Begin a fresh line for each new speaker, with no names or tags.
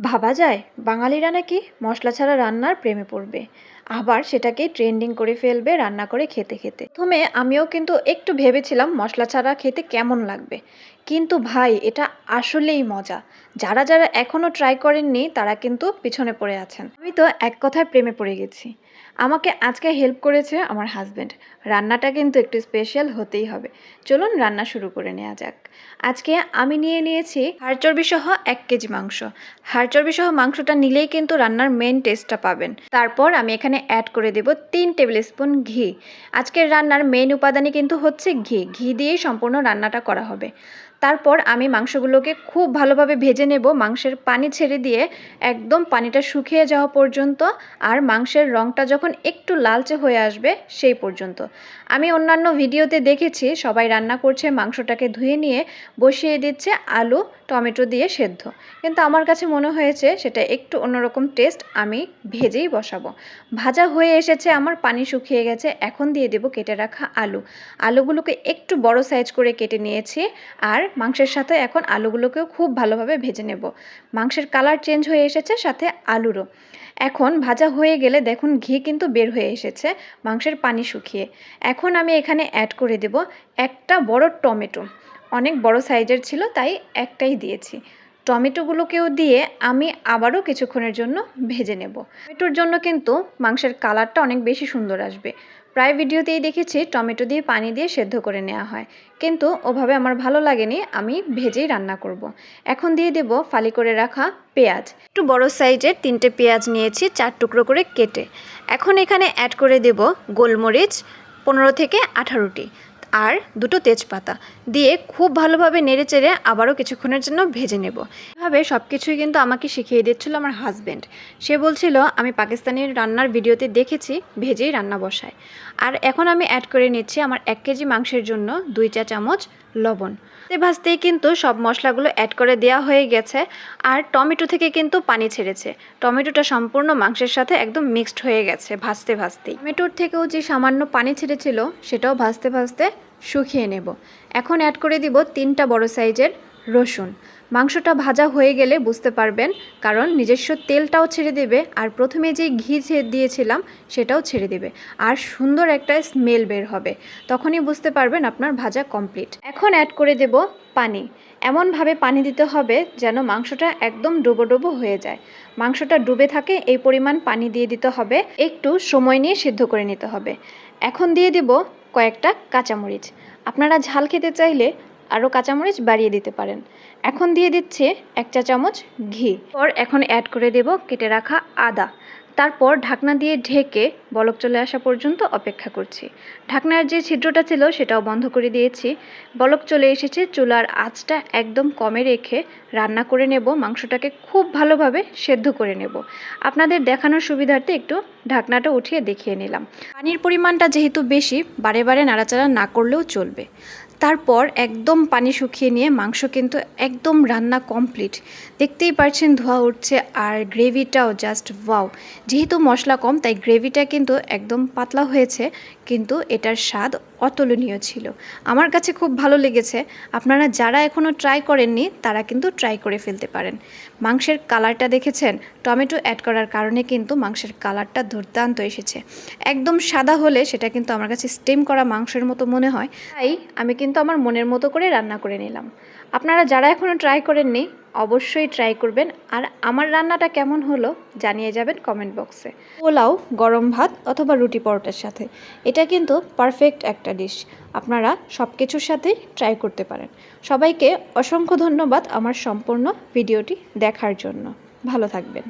ভাবা যায়? বাঙালিরা নাকি মশলা ছাড়া রান্নার প্রেমে পড়বে। আবার সেটাকেই ট্রেন্ডিং করে ফেলবে, রান্না করে খেতে খেতে। প্রথমে আমিও কিন্তু একটু ভেবেছিলাম মশলা ছাড়া খেতে কেমন লাগবে। কিন্তু ভাই, এটা আসলেই মজা। যারা যারা এখনও ট্রাই করেননি, তারা কিন্তু পিছনে পড়ে আছেন। আমি তো এক কথায় প্রেমে পড়ে গেছি। আমাকে আজকে হেল্প করেছে আমার হাজব্যান্ড রান্নাটা কিন্তু একটু স্পেশাল হতেই হবে। চলুন রান্না শুরু করে নেওয়া যাক। আজকে আমি নিয়ে নিয়েছি হাড় চর্বি সহ এক কেজি মাংস। হাড় চর্বি সহ মাংসটা নিলেই কিন্তু রান্নার মেন টেস্টটা পাবেন। তারপর আমি এখানে অ্যাড করে দেব তিন টেবিল স্পুন ঘি। আজকের রান্নার মেন উপাদানই কিন্তু হচ্ছে ঘি। ঘি দিয়েই সম্পূর্ণ রান্নাটা করা হবে। তারপর আমি মাংসগুলোকে খুব ভালোভাবে ভেজে নেব। মাংসের পানি ছেড়ে দিয়ে একদম পানিটা শুকিয়ে যাওয়া পর্যন্ত আর মাংসের রঙটা যখন একটু লালচে হয়ে আসবে সেই পর্যন্ত। আমি অন্যান্য ভিডিওতে দেখেছি, সবাই রান্না করছে, মাংসটাকে ধুয়ে নিয়ে বসিয়ে দিচ্ছে আলু, টমেটো দিয়ে সেদ্ধ। কিন্তু আমার কাছে মনে হয়েছে সেটা একটু অন্যরকম টেস্ট আমি ভেজেই বসাবো। ভাজা হয়ে এসেছে, আমার পানি শুকিয়ে গেছে, এখন দিয়ে দেব কেটে রাখা আলু। আলুগুলোকে একটু বড় সাইজ করে কেটে নিয়েছি, আর মাংসের সাথে এখন আলুগুলোকেও খুব ভালোভাবে ভেজে নেব। মাংসের কালার চেঞ্জ হয়ে এসেছে, সাথে আলুরও। এখন ভাজা হয়ে গেলে দেখুন ঘি কিন্তু বের হয়ে এসেছে, মাংসের পানি শুকিয়ে। এখন আমি এখানে অ্যাড করে দেব একটা বড় টমেটো। অনেক বড় সাইজের ছিল, তাই একটাই দিয়েছি। টমেটোগুলোকেও দিয়ে আমি আবারও কিছুক্ষণের জন্য ভেজে নেব। টমেটোর জন্য কিন্তু মাংসের কালারটা অনেক বেশি সুন্দর আসবে। প্রায় ভিডিওতেই দেখেছি টমেটো দিয়ে পানি দিয়ে সেদ্ধ করে নেওয়া হয়। কিন্তু ওভাবে আমার ভালো লাগেনি, আমি ভেজেই রান্না করব। এখন দিয়ে দেব ফালি করে রাখা পেঁয়াজ। একটু বড় সাইজের তিনটে পেঁয়াজ নিয়েছি, চার টুকরো করে কেটে। এখন এখানে অ্যাড করে দেব গোলমরিচ, পনেরো থেকে আঠারোটি। আর দুটো তেজপাতা দিয়ে খুব ভালোভাবে নেড়ে চেড়ে আবারও কিছুক্ষণের জন্য ভেজে নেব। এভাবে সব কিছুই কিন্তু আমাকে শিখিয়ে দিচ্ছিল আমার হাজব্যান্ড সে বলছিল, আমি পাকিস্তানি রান্নার ভিডিওতে দেখেছি, ভেজেই রান্না বসায়। আর এখন আমি অ্যাড করে নিচ্ছি আমার এক কেজি মাংসের জন্য দুই চা চামচ লবণ। ভাজতেই কিন্তু সব মশলাগুলো অ্যাড করে দেওয়া হয়ে গেছে আর টমেটো থেকে কিন্তু পানি ছেড়েছে। টমেটোটা সম্পূর্ণ মাংসের সাথে একদম মিক্সড হয়ে গেছে ভাজতে ভাজতেই। টমেটোর থেকেও যে সামান্য পানি ছেড়েছিল সেটাও ভাজতে ভাজতে শুকিয়ে নেব। এখন অ্যাড করে দিব তিনটা বড় সাইজের রসুন। মাংসটা ভাজা হয়ে গেলে বুঝতে পারবেন, কারণ নিজস্ব তেলটাও ছেড়ে দেবে আর প্রথমে যে ঘি দিয়েছিলাম সেটাও ছেড়ে দেবে আর সুন্দর একটা স্মেল বের হবে। তখনই বুঝতে পারবেন আপনার ভাজা কমপ্লিট এখন অ্যাড করে দেব পানি। এমনভাবে পানি দিতে হবে যেন মাংসটা একদম ডুবো ডুবো হয়ে যায়। মাংসটা ডুবে থাকে, এই পরিমাণ পানি দিয়ে দিতে হবে। একটু সময় নিয়ে সিদ্ধ করে নিতে হবে। এখন দিয়ে দেব কয়েকটা কাঁচামরিচ। আপনারা ঝাল খেতে চাইলে আরও কাঁচামরিচ বাড়িয়ে দিতে পারেন। এখন দিয়ে দিচ্ছে এক চা চামচ ঘি। পর এখন অ্যাড করে দেব কেটে রাখা আদা। তারপর ঢাকনা দিয়ে ঢেকে বলক চলে আসা পর্যন্ত অপেক্ষা করছি। ঢাকনার যে ছিদ্রটা ছিল সেটাও বন্ধ করে দিয়েছি। বলক চলে এসেছে, চুলার আঁচটা একদম কমে রেখে রান্না করে নেব। মাংসটাকে খুব ভালোভাবে সেদ্ধ করে নেব। আপনাদের দেখানোর সুবিধার্থে একটু ঢাকনাটা উঠিয়ে দেখিয়ে নিলাম। পানির পরিমাণটা যেহেতু বেশি, বারে বারে নাড়াচাড়া না করলেও চলবে। তারপর একদম পানি শুকিয়ে নিয়ে মাংস কিন্তু একদম রান্না কমপ্লিট দেখতেই পারছেন ধোয়া উঠছে আর গ্রেভিটাও জাস্ট ওয়াও যেহেতু মশলা কম, তাই গ্রেভিটা কিন্তু একদম পাতলা হয়েছে, কিন্তু এটার স্বাদ অতুলনীয় ছিল। আমার কাছে খুব ভালো লেগেছে। আপনারা যারা এখনও ট্রাই করেননি, তারা কিন্তু ট্রাই করে ফেলতে পারেন। মাংসের কালারটা দেখেছেন? টমেটো অ্যাড করার কারণে কিন্তু মাংসের কালারটা দুর্দান্ত এসেছে। একদম সাদা হলে সেটা কিন্তু আমার কাছে স্টেম করা মাংসের মতো মনে হয়। তাই আমি কিন্তু আমার মনের মতো করে রান্না করে নিলাম। আপনারা যারা এখনও ট্রাই করেননি, অবশ্যই ট্রাই করবেন। আর আমার রান্নাটা কেমন হলো জানিয়ে যাবেন কমেন্ট বক্সে পোলাও, গরম ভাত অথবা রুটি পরোটার সাথে। এটা কিন্তু পারফেক্ট একটা ডিশ আপনারা সব কিছুর সাথেই ট্রাই করতে পারেন। সবাইকে অসংখ্য ধন্যবাদ আমার সম্পূর্ণ ভিডিওটি দেখার জন্য। ভালো থাকবেন।